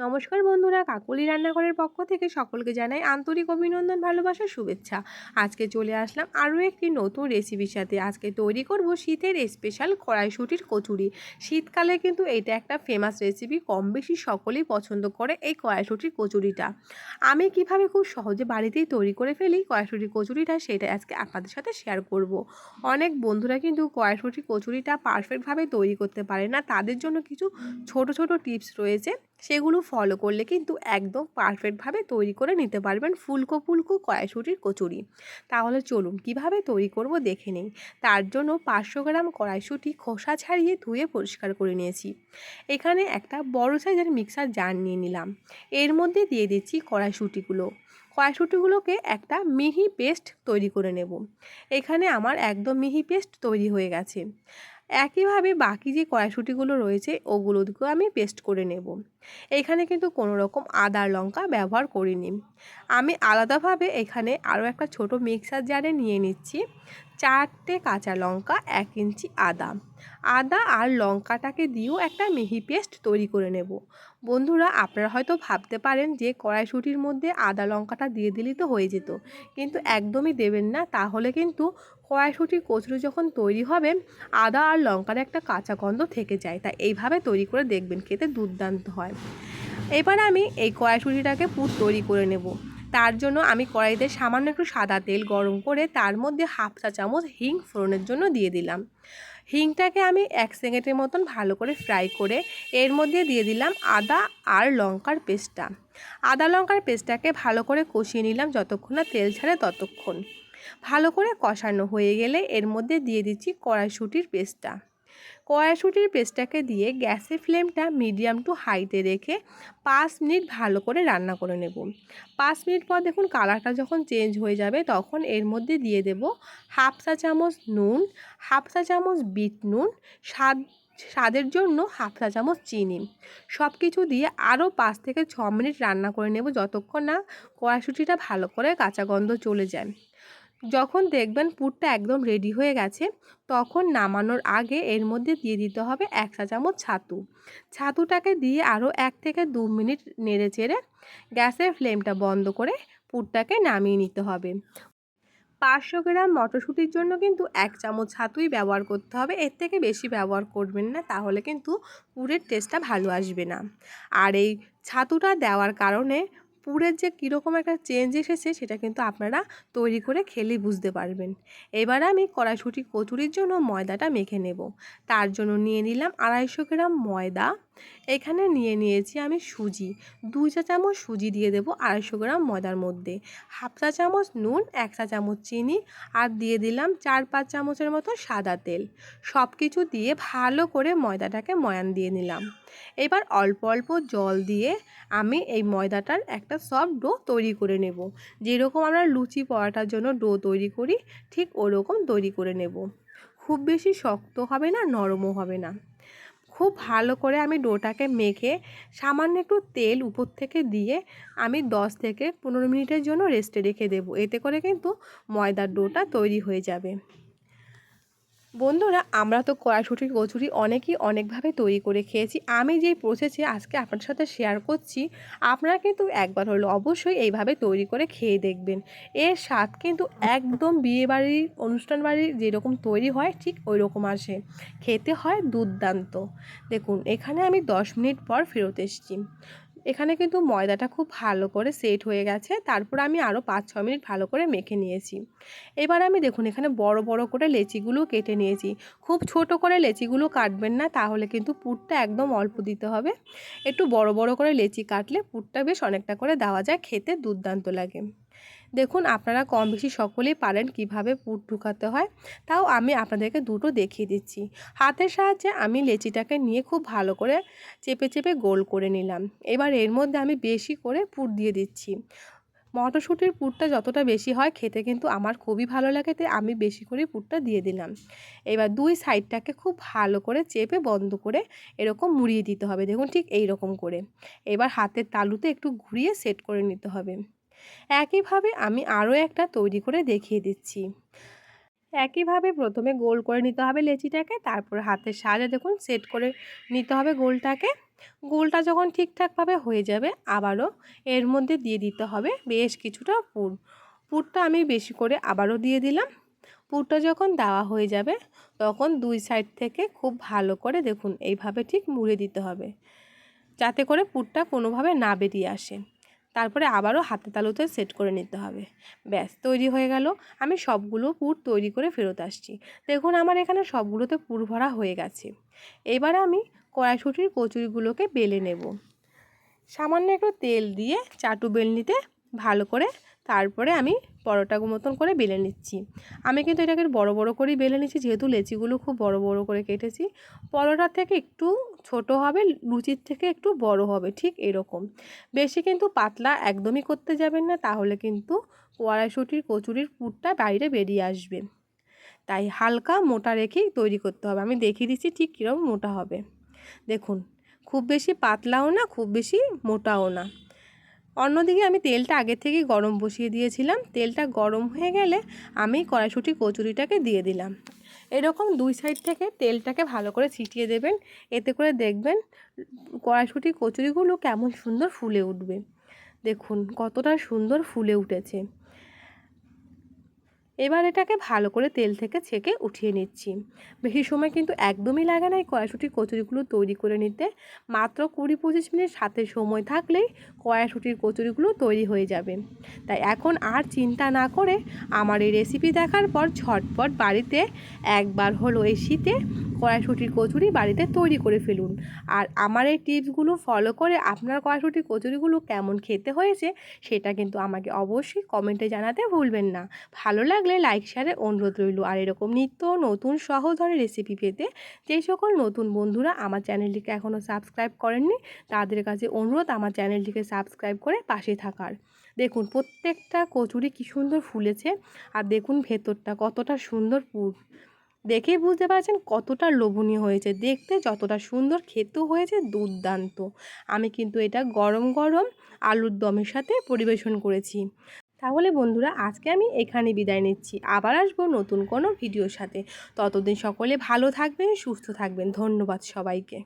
নমস্কার বন্ধুরা, কাকলি রান্নাঘরের পক্ষ থেকে সকলকে জানাই আন্তরিক অভিনন্দন, ভালোবাসা, শুভেচ্ছা। আজকে চলে আসলাম আরও একটি নতুন রেসিপির সাথে। আজকে তৈরি করব শীতের স্পেশাল কড়াইশুটির কচুরি। শীতকালে কিন্তু এটা একটা ফেমাস রেসিপি কম বেশি সকলেই পছন্দ করে এই কড়াইশুটির কচুরিটা। আমি কীভাবে খুব সহজে বাড়িতেই তৈরি করে ফেলি কড়াইশুটির কচুরিটা সেটা আজকে আপনাদের সাথে শেয়ার করব। অনেক বন্ধুরা কিন্তু কড়াইশুটির কচুরিটা পারফেক্টভাবে তৈরি করতে পারে না। তাদের জন্য কিছু ছোট ছোট টিপস রয়েছে। সেগুলো ফলো করলে কিন্তু একদম পারফেক্টভাবে তৈরি করে নিতে পারবেন ফুলকো ফুলকো কড়াইশুটির কচুরি। তাহলে চলুন কীভাবে তৈরি করব দেখে নিই। তার জন্য পাঁচশো গ্রাম কড়াইশুটি খোসা ছাড়িয়ে ধুয়ে পরিষ্কার করে নিয়েছি। এখানে একটা বড় সাইজের মিক্সার জার নিয়ে নিলাম। এর মধ্যে দিয়ে দিচ্ছি কড়াইশুটিগুলো। কড়াইশুটিগুলোকে একটা মিহি পেস্ট তৈরি করে নেব। এখানে আমার একদম মিহি পেস্ট তৈরি হয়ে গেছে। একইভাবে বাকি যে কড়াইশুটিগুলো রয়েছে, ওগুলোকেও আমি পেস্ট করে নেব। এখানে কিন্তু কোনো রকম আদা, লঙ্কা ব্যবহার করিনি। আমি আলাদাভাবে এখানে আরও একটা ছোট মিক্সার জারে নিয়ে নিচ্ছি। চারটে কাঁচা লঙ্কা, এক ইঞ্চি আদা। আদা আর লঙ্কাটাকে দিয়েও একটা মিহি পেস্ট তৈরি করে নেব। বন্ধুরা, আপনারা হয়তো ভাবতে পারেন যে কড়াইশুটির মধ্যে আদা, লঙ্কাটা দিয়ে দিলেই তো হয়ে যেত। কিন্তু একদমই দেবেন না, তাহলে কিন্তু কড়াইশুটির কচুরি যখন তৈরি হবে, আদা আর লঙ্কার একটা কাঁচা গন্ধ থেকে যায়। তাই এইভাবে তৈরি করে দেখবেন, খেতে দুর্দান্ত হয়। এবার আমি এই কড়াইশুটিটাকে পুর তৈরি করে নেব। তার জন্য আমি কড়াইতে সামান্য একটু সাদা তেল গরম করে তার মধ্যে হাফ চা চামচ হিং ফোড়নের জন্য দিয়ে দিলাম। হিংটাকে আমি এক সেকেন্ডের মতন ভালো করে ফ্রাই করে এর মধ্যে দিয়ে দিলাম আদা আর লঙ্কার পেস্টটা। আদা লঙ্কার পেস্টটাকে ভালো করে কষিয়ে নিলাম যতক্ষণ না তেল ছাড়ে ততক্ষণ। ভালো করে কষানো হয়ে গেলে এর মধ্যে দিয়ে দিচ্ছি কড়াইশুটির পেস্টটা। কড়াইশুটির পেস্টটাকে দিয়ে গ্যাসের ফ্লেমটা মিডিয়াম টু হাইতে রেখে পাঁচ মিনিট ভালো করে রান্না করে নেব। পাঁচ মিনিট পর দেখুন কালারটা যখন চেঞ্জ হয়ে যাবে তখন এর মধ্যে দিয়ে দেব হাফ চা চামচ নুন, হাফ চা চামচ বিট নুন, স্বাদ, স্বাদের জন্য হাফ চা চামচ চিনি। সব কিছু দিয়ে আরও পাঁচ থেকে ছ মিনিট রান্না করে নেব যতক্ষণ না কড়াইশুটিটা ভালো করে কাঁচা গন্ধ চলে যায়। যখন দেখবেন পুরটা একদম রেডি হয়ে গেছে, তখন নামানোর আগে এর মধ্যে দিয়ে দিতে হবে এক চা চামচ ছাতু। ছাতুটাকে দিয়ে আরও এক থেকে দু মিনিট নেড়ে চেড়ে গ্যাসের ফ্লেমটা বন্ধ করে পুরটাকে নামিয়ে নিতে হবে। পাঁচশো গ্রাম মটরশুঁটির জন্য কিন্তু এক চামচ ছাতুই ব্যবহার করতে হবে, এর থেকে বেশি ব্যবহার করবেন না, তাহলে কিন্তু পুরের টেস্টটা ভালো আসবে না। আর এই ছাতুটা দেওয়ার কারণে পুরের যে কীরকম একটা চেঞ্জ এসেছে, সেটা কিন্তু আপনারা তৈরি করে খেলে বুঝতে পারবেন। এবার আমি কড়াইশুঁটি কচুরির জন্য ময়দাটা মেখে নেব। তার জন্য নিয়ে নিলাম আড়াইশো গ্রাম ময়দা। এখানে নিয়ে নিয়েছি আমি সুজি। দুই চা চামচ সুজি দিয়ে দেবো আড়াইশো গ্রাম ময়দার মধ্যে। হাফ চা চামচ নুন, এক চা চামচ চিনি আর দিয়ে দিলাম চার পাঁচ চামচের মতো সাদা তেল। সব কিছু দিয়ে ভালো করে ময়দাটাকে ময়ান দিয়ে নিলাম। এবার অল্প অল্প জল দিয়ে আমি এই ময়দাটার একটা সফট ডো তৈরি করে নেব। যেরকম আমরা লুচি পরাটার জন্য ডো তৈরি করি, ঠিক ওরকম তৈরি করে নেব। খুব বেশি শক্ত হবে না, নরমও হবে না। খুব ভালো করে আমি ডোটাকে মেখে সামান্য একটু তেল উপর থেকে দিয়ে আমি দশ থেকে পনেরো মিনিটের জন্য রেস্টে রেখে দেবো। এতে করে কিন্তু ময়দার ডোটা তৈরি হয়ে যাবে। বন্ধুরা, আমরা তো কড়াইশুটির কচুরি অনেকেই অনেকভাবে তৈরি করে খেয়েছি। আমি যেই প্রসেসে আজকে আপনার সাথে শেয়ার করছি, আপনারা কিন্তু একবার হলো অবশ্যই এইভাবে তৈরি করে খেয়ে দেখবেন। এর স্বাদ কিন্তু একদম বিয়ে বাড়ির অনুষ্ঠান বাড়ির যেরকম তৈরি হয়, ঠিক ওই রকম আসে। খেতে হয় দুর্দান্ত। দেখুন, এখানে আমি দশ মিনিট পর ফেরত এসেছি। এখানে কিন্তু ময়দাটা খুব ভালো করে সেট হয়ে গেছে। তারপর আমি আরও পাঁচ ছ মিনিট ভালো করে মেখে নিয়েছি। এবার আমি দেখুন, এখানে বড় বড় করে লেচিগুলো কেটে নিয়েছি। খুব ছোট করে লেচিগুলো কাটবেন না, তাহলে কিন্তু পুরটা একদম অল্প দিতে হবে। একটু বড় বড় করে লেচি কাটলে পুরটা বেশ অনেকটা করে দেওয়া যায়, খেতে দুর্দান্ত লাগে। দেখুন, আপনারা কম বেশি সকলেই পারেন কীভাবে পুর ঢুকাতে হয়। তাও আমি আপনাদেরকে দুটো দেখিয়ে দিচ্ছি। হাতের সাহায্যে আমি লেচিটাকে নিয়ে খুব ভালো করে চেপে চেপে গোল করে নিলাম। এবার এর মধ্যে আমি বেশি করে পুর দিয়ে দিচ্ছি। মটরশুঁটির পুরটা যতটা বেশি হয় খেতে কিন্তু আমার খুবই ভালো লাগে, তাই আমি বেশি করে পুরটা দিয়ে দিলাম। এবার দুই সাইডটাকে খুব ভালো করে চেপে বন্ধ করে এরকম মুড়িয়ে দিতে হবে। দেখুন ঠিক এই রকম করে। এবার হাতের তালুতে একটু ঘুরিয়ে সেট করে নিতে হবে। একইভাবে আমি আরও একটা তৈরি করে দেখিয়ে দিচ্ছি। একইভাবে প্রথমে গোল করে নিতে হবে লেচিটাকে, তারপর হাতের সাহায্যে দেখুন সেট করে নিতে হবে গোলটাকে। গোলটা যখন ঠিকঠাকভাবে হয়ে যাবে, আবারও এর মধ্যে দিয়ে দিতে হবে বেশ কিছুটা পুর। পুরটা আমি বেশি করে আবারও দিয়ে দিলাম। পুরটা যখন দেওয়া হয়ে যাবে, তখন দুই সাইড থেকে খুব ভালো করে দেখুন এইভাবে ঠিক মুড়ে দিতে হবে, যাতে করে পুরটা কোনোভাবে না বেরিয়ে আসে। তারপরে আবারও হাতে তালুতে সেট করে নিতে হবে। ব্যাস, তৈরি হয়ে গেল। আমি সবগুলো পুর তৈরি করে ফেরত আসছি। দেখুন, আমার এখানে সবগুলোতে পুর ভরা হয়ে গেছে। এবার আমি কড়াইশুটির কচুরিগুলোকে বেলে নেব। সামান্য একটু তেল দিয়ে চাটু বেলনিতে ভালো করে তারপরে আমি পরোটা মতন করে বেলে নিচ্ছি। আমি কিন্তু এটাকে বড় বড় করেই বেলে নিচ্ছি, যেহেতু লেচিগুলো খুব বড় বড় করে কেটেছি। পরোটার থেকে একটু ছোট হবে, লুচির থেকে একটু বড় হবে, ঠিক এরকম। বেশি কিন্তু পাতলা একদমই করতে যাবেন না, তাহলে কিন্তু কড়াইশুটির, কচুরির পুরটা বাইরে বেরিয়ে আসবে। তাই হালকা মোটা রেখেই তৈরি করতে হবে। আমি দেখিয়ে দিচ্ছি ঠিক কীরকম মোটা হবে। দেখুন, খুব বেশি পাতলাও না, খুব বেশি মোটাও না। অন্যদিকে আমি তেলটা আগে থেকেই গরম বসিয়ে দিয়েছিলাম। তেলটা গরম হয়ে গেলে আমি কড়াইশুঁটি কচুরিটাকে দিয়ে দিলাম। এরকম দুই সাইড থেকে তেলটাকে ভালো করে ছিটিয়ে দেবেন। এতে করে দেখবেন কড়াইশুঁটি কচুরিগুলো কেমন সুন্দর ফুলে উঠবে। দেখুন কতটা সুন্দর ফুলে উঠেছে। এবার এটাকে ভালো করে তেল থেকে ছেঁকে উঠিয়ে নিচ্ছি। বেশি সময় কিন্তু একদমই লাগে না এই কড়াইশুটির কচুরিগুলো তৈরি করে নিতে। মাত্র কুড়ি পঁচিশ মিনিট সাথে সময় থাকলেই কড়াইশুটির কচুরিগুলো তৈরি হয়ে যাবে। তাই এখন আর চিন্তা না করে আমার এই রেসিপি দেখার পর ঝটপট বাড়িতে একবার হলো এই শীতে কড়াইশুটির কচুরি বাড়িতে তৈরি করে ফেলুন। আর আমার এই টিপসগুলো ফলো করে আপনার কড়াইশুটির কচুরিগুলো কেমন খেতে হয়েছে সেটা কিন্তু আমাকে অবশ্যই কমেন্টে জানাতে ভুলবেন না। ভালো লাগলে লাইক, শেয়ারে অনুরোধ রইল। আর এরকম নিত্য নতুন সহজ ধরনের রেসিপি পেতে যেই সকল নতুন বন্ধুরা আমার চ্যানেলটিকে এখনও সাবস্ক্রাইব করেননি, তাদের কাছে অনুরোধ আমার চ্যানেলটিকে সাবস্ক্রাইব করে পাশে থাকার। দেখুন, প্রত্যেকটা কচুরি কী সুন্দর ফুলেছে। আর দেখুন ভেতরটা কতটা সুন্দর পুর দেখেই বুঝতে পারছেন কতটা লোভনীয় হয়েছে। দেখতে যতটা সুন্দর, খেতেও হয়েছে, দুর্দান্ত। আমি কিন্তু এটা গরম গরম আলুর দমের সাথে পরিবেশন করেছি। তাহলে বন্ধুরা, আজকে আমি এখানে বিদায় নিচ্ছি। আবার আসব নতুন কোনো ভিডিওর সাথে। ততদিন সকলে ভালো থাকবেন, সুস্থ থাকবেন। ধন্যবাদ সবাইকে।